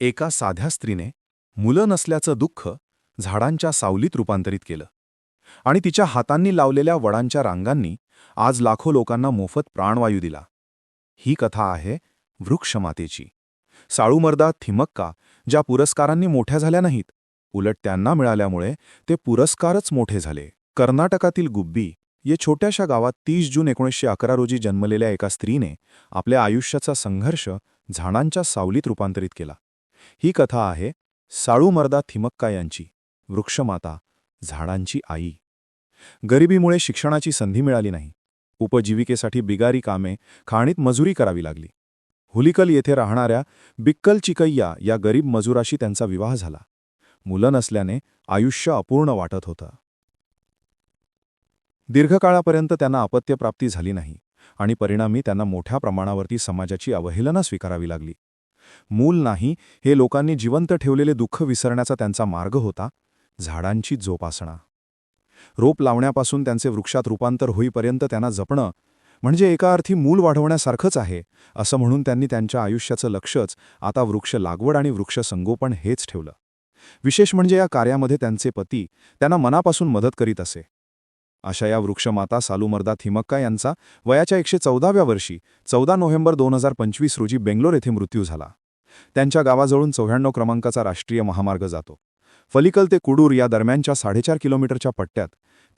एका साध्या स्त्रीने मुलं नसल्याचं दुःख झाडांच्या सावलीत रूपांतरित केलं. आणि तिच्या हातांनी लावलेल्या वडांच्या रांगांनी आज लाखो लोकांना मोफत प्राणवायू दिला. ही कथा आहे वृक्षमातेची. साळूमर्दा थिमक्का ज्या पुरस्कारांनी मोठ्या झाल्या नाहीत उलट त्यांना मिळाल्यामुळे ते पुरस्कारच मोठे झाले. कर्नाटकातील गुब्बी या छोट्याशा गावात तीस जून एकोणीसशे अकरा रोजी जन्मलेल्या एका स्त्रीने आपल्या आयुष्याचा संघर्ष झाडांच्या सावलीत रूपांतरित केला. ही कथा आहे साळूमर्दा थिमक्का यांची वृक्षमाता झाडांची आई. गरिबीमुळे शिक्षणाची संधी मिळाली नाही. उपजीविकेसाठी बिगारी कामे खाणीत मजुरी करावी लागली. हुलिकल येथे राहणाऱ्या बिक्कल चिकय्या या गरीब मजुराशी त्यांचा विवाह झाला. मुलं नसल्याने आयुष्य अपूर्ण वाटत होतं. दीर्घकाळापर्यंत त्यांना अपत्यप्राप्ती झाली नाही आणि परिणामी त्यांना मोठ्या प्रमाणावरती समाजाची अवहेलना स्वीकारावी लागली. मूल नाही हे लोकांनी जिवंत ठेवलेले दुःख विसरण्याचा त्यांचा मार्ग होता झाडांची जोपासना. रोप लावण्यापासून त्यांचे वृक्षात रूपांतर होईपर्यंत त्यांना जपणं म्हणजे एका अर्थी मूल वाढवण्यासारखंच आहे असं म्हणून त्यांनी त्यांच्या आयुष्याचं लक्षच आता वृक्ष लागवड आणि वृक्ष संगोपन हेच ठेवलं. विशेष म्हणजे या कार्यामध्ये त्यांचे पती त्यांना मनापासून मदत करीत असे. अशा या वृक्षमाता सालूमर्दा थिमक्का यांचा वयाच्या एकशे चौदाव्या वर्षी चौदा नोव्हेंबर दोन हजार पंचवीस रोजी बेंगलोर येथे मृत्यू झाला. त्यांच्या गावाजवळून चौऱ्याण्णव क्रमांकाचा राष्ट्रीय महामार्ग जातो. फलिकल ते कुडूर या दरम्यानच्या साडेचार किलोमीटरच्या पट्ट्यात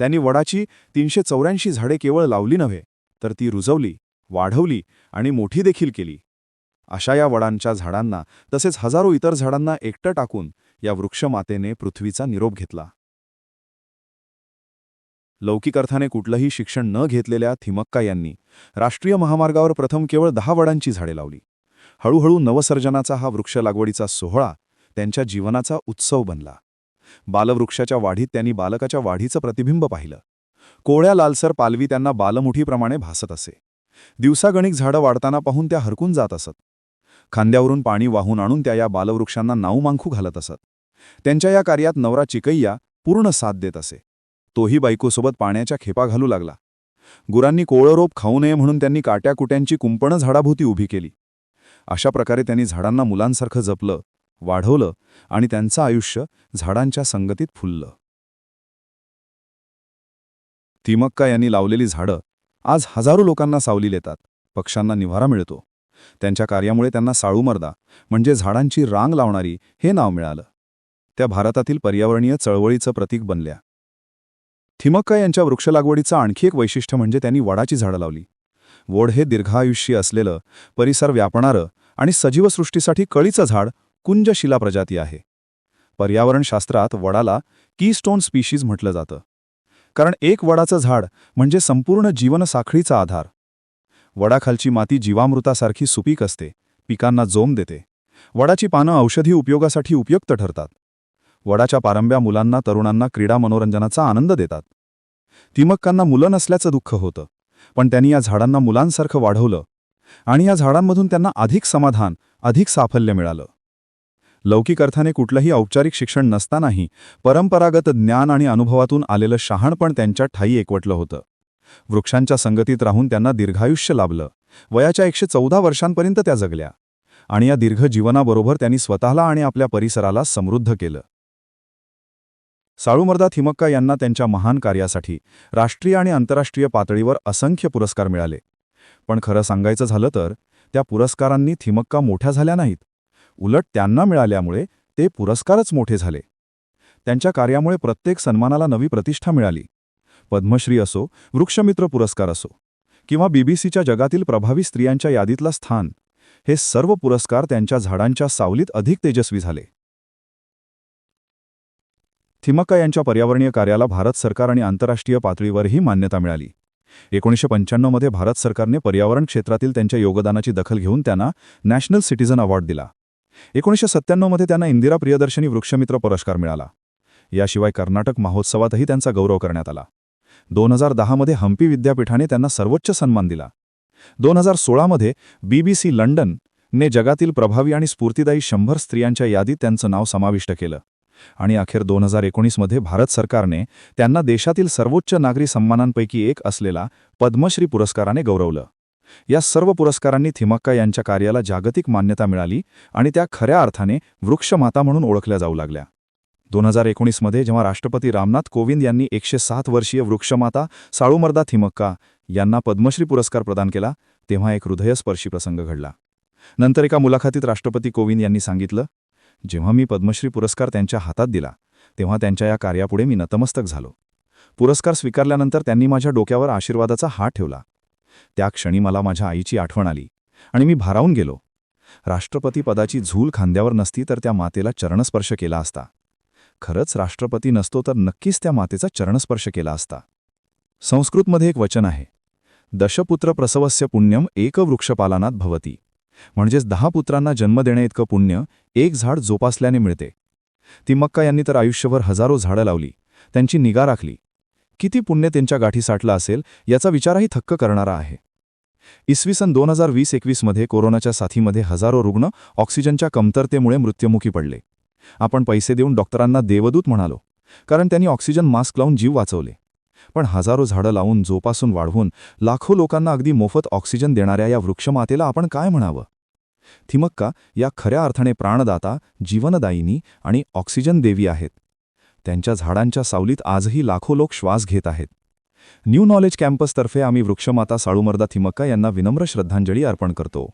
त्यांनी वडाची तीनशे चौऱ्याऐंशी झाडे केवळ लावली नव्हे तर ती रुजवली वाढवली आणि मोठी देखील केली. अशा या वडांच्या झाडांना तसेच हजारो इतर झाडांना एकटं टाकून या वृक्षमातेने पृथ्वीचा निरोप घेतला. लौकिक अर्थाने कुठलंही शिक्षण न घेतलेल्या थिमक्का यांनी राष्ट्रीय महामार्गावर प्रथम केवळ दहा वडांची झाडे लावली. हळूहळू नवसर्जनाचा हा वृक्ष लागवडीचा सोहळा त्यांच्या जीवनाचा उत्सव बनला. बालवृक्षाच्या वाढीत त्यांनी बालकाच्या वाढीचं प्रतिबिंब पाहिलं. कोळ्या लालसर पालवी त्यांना बालमुठीप्रमाणे भासत असे. दिवसागणिक झाडं वाढताना पाहून त्या हरकून जात असत. खांद्यावरून पाणी वाहून आणून त्या या बालवृक्षांना नाऊमांखू घालत असत. त्यांच्या या कार्यात नवरा चिकय्या पूर्ण साथ देत असे. तोही बायकोसोबत पाण्याच्या खेपा घालू लागला. गुरांनी कोळरोप खाऊ नये म्हणून त्यांनी काट्याकुट्यांची कुंपणं झाडाभोवती उभी केली. अशा प्रकारे त्यांनी झाडांना मुलांसारखं जपलं वाढवलं आणि त्यांचं आयुष्य झाडांच्या संगतीत फुललं. तिमक्का यांनी लावलेली झाडं आज हजारो लोकांना सावली देतात पक्ष्यांना निवारा मिळतो. त्यांच्या कार्यामुळे त्यांना साळूमर्दा म्हणजे झाडांची रांग लावणारी हे नाव मिळालं. त्या भारतातील पर्यावरणीय चळवळीचं प्रतीक बनल्या. थिमक्का यांच्या वृक्षलागवडीचं आणखी एक वैशिष्ट्य म्हणजे त्यांनी वडाची झाडं लावली. वड हे दीर्घायुष्य असलेलं परिसर व्यापणारं आणि सजीवसृष्टीसाठी कळीचं झाड कुंजशिला प्रजाती आहे. पर्यावरणशास्त्रात वडाला कीस्टोन स्पीशीज म्हटलं जातं. कारण एक वडाचं झाड म्हणजे संपूर्ण जीवनसाखळीचा आधार. वडाखालची माती जीवामृतासारखी सुपीक असते पिकांना जोम देते. वडाची पानं औषधी उपयोगासाठी उपयुक्त ठरतात. वडाच्या पारंब्या मुलांना तरुणांना क्रीडा मनोरंजनाचा आनंद देतात. तिमक्कांना मुलं नसल्याचं दुःख होतं. पण त्यांनी या झाडांना मुलांसारखं वाढवलं आणि या झाडांमधून त्यांना अधिक समाधान अधिक साफल्य मिळालं. लौकिक अर्थाने कुठलंही औपचारिक शिक्षण नसतानाही परंपरागत ज्ञान आणि अनुभवातून आलेलं शहाणपण त्यांच्या ठाई एकवटलं होतं. वृक्षांच्या संगतीत राहून त्यांना दीर्घायुष्य लाभलं. वयाच्या एकशे चौदा वर्षांपर्यंत त्या जगल्या आणि या दीर्घ जीवनाबरोबर त्यांनी स्वतःला आणि आपल्या परिसराला समृद्ध केलं. साळूमर्दा थिमक्का यांना त्यांच्या महान कार्यासाठी राष्ट्रीय आणि आंतरराष्ट्रीय पातळीवर असंख्य पुरस्कार मिळाले. पण खरं सांगायचं झालं तर त्या पुरस्कारांनी थिमक्का मोठ्या झाल्या नाहीत. उलट त्यांना मिळाल्यामुळे ते पुरस्कारच मोठे झाले. त्यांच्या कार्यामुळे प्रत्येक सन्मानाला नवी प्रतिष्ठा मिळाली. पद्मश्री असो वृक्षमित्र पुरस्कार असो किंवा बीबीसीच्या जगातील प्रभावी स्त्रियांच्या यादीतला स्थान हे सर्व पुरस्कार त्यांच्या झाडांच्या सावलीत अधिक तेजस्वी झाले. थिमक्का यांच्या पर्यावरणीय कार्याला भारत सरकार आणि आंतरराष्ट्रीय पातळीवरही मान्यता मिळाली. एकोणीसशे पंच्याण्णवमध्ये भारत सरकारने पर्यावरण क्षेत्रातील त्यांच्या योगदानाची दखल घेऊन त्यांना नॅशनल सिटीझन अवॉर्ड दिला. एकोणीसशे सत्त्याण्णवमध्ये त्यांना इंदिरा प्रियदर्शनी वृक्षमित्र पुरस्कार मिळाला. याशिवाय कर्नाटक महोत्सवातही त्यांचा गौरव करण्यात आला. दोन हजार दहामध्ये हम्पी विद्यापीठाने त्यांना सर्वोच्च सन्मान दिला. दोन हजार सोळामध्ये बीबीसी लंडन ने जगातील प्रभावी आणि स्फूर्तिदायी शंभर स्त्रियांच्या यादीत त्यांचं नाव समाविष्ट केलं. आणि अखेर दोन हजार एकोणीसमध्ये भारत सरकारने त्यांना देशातील सर्वोच्च नागरी सन्मानांपैकी एक असलेला पद्मश्री पुरस्काराने गौरवलं. या सर्व पुरस्कारांनी थिमक्का यांच्या कार्याला जागतिक मान्यता मिळाली आणि त्या खऱ्या अर्थाने वृक्षमाता म्हणून ओळखल्या जाऊ लागल्या. दोन हजार एकोणीसमध्ये जेव्हा राष्ट्रपती रामनाथ कोविंद यांनी एकशे सात वर्षीय वृक्षमाता साळूमर्दा थिमक्का यांना पद्मश्री पुरस्कार प्रदान केला तेव्हा एक हृदयस्पर्शी प्रसंग घडला. नंतर एका मुलाखतीत राष्ट्रपती कोविंद यांनी सांगितलं जेव्हा मी पद्मश्री पुरस्कार त्यांच्या हातात दिला तेव्हा त्यांच्या या कार्यापुढे मी नतमस्तक झालो. पुरस्कार स्वीकारल्यानंतर त्यांनी माझ्या डोक्यावर आशीर्वादाचा हात ठेवला. त्या क्षणी मला माझ्या आईची आठवण आली आणि मी भारावून गेलो. राष्ट्रपती पदाची झूल खांद्यावर नसती तर त्या मातेला चरणस्पर्श केला असता. खरंच राष्ट्रपती नसतो तर नक्कीच त्या मातेचा चरणस्पर्श केला असता. संस्कृतमध्ये एक वचन आहे. दशपुत्र प्रसवस्य पुण्यम एक वृक्षपालनात भवती. म्हणजेच दहा पुत्रांना जन्म देणे इतकं पुण्य एक झाड जोपासल्याने मिळते. ती मक्का यांनी तर आयुष्यभर हजारो झाडं लावली त्यांची निगा राखली. किती पुण्य त्यांच्या गाठी साठलं असेल याचा विचारही थक्क करणारा आहे. इसवी सन दोन हजार वीस एकवीसमध्ये कोरोनाच्या साथीमध्ये हजारो रुग्ण ऑक्सिजनच्या कमतरतेमुळे मृत्युमुखी पडले. आपण पैसे देऊन डॉक्टरांना देवदूत म्हणालो कारण त्यांनी ऑक्सिजन मास्क लावून जीव वाचवले. पण हजारो झाडं लावून जोपासून वाढवून लाखो लोकांना अगदी मोफत ऑक्सिजन देणाऱ्या या वृक्षमातेला आपण काय म्हणावं? थिमक्का या खऱ्या अर्थाने प्राणदाता जीवनदायिनी आणि ऑक्सिजन देवी आहेत. त्यांच्या झाडांच्या सावलीत आजही लाखो लोक श्वास घेत आहेत. न्यू नॉलेज कॅम्पसतर्फे आम्ही वृक्षमाता साळूमर्दा थिमक्का यांना विनम्र श्रद्धांजली अर्पण करतो.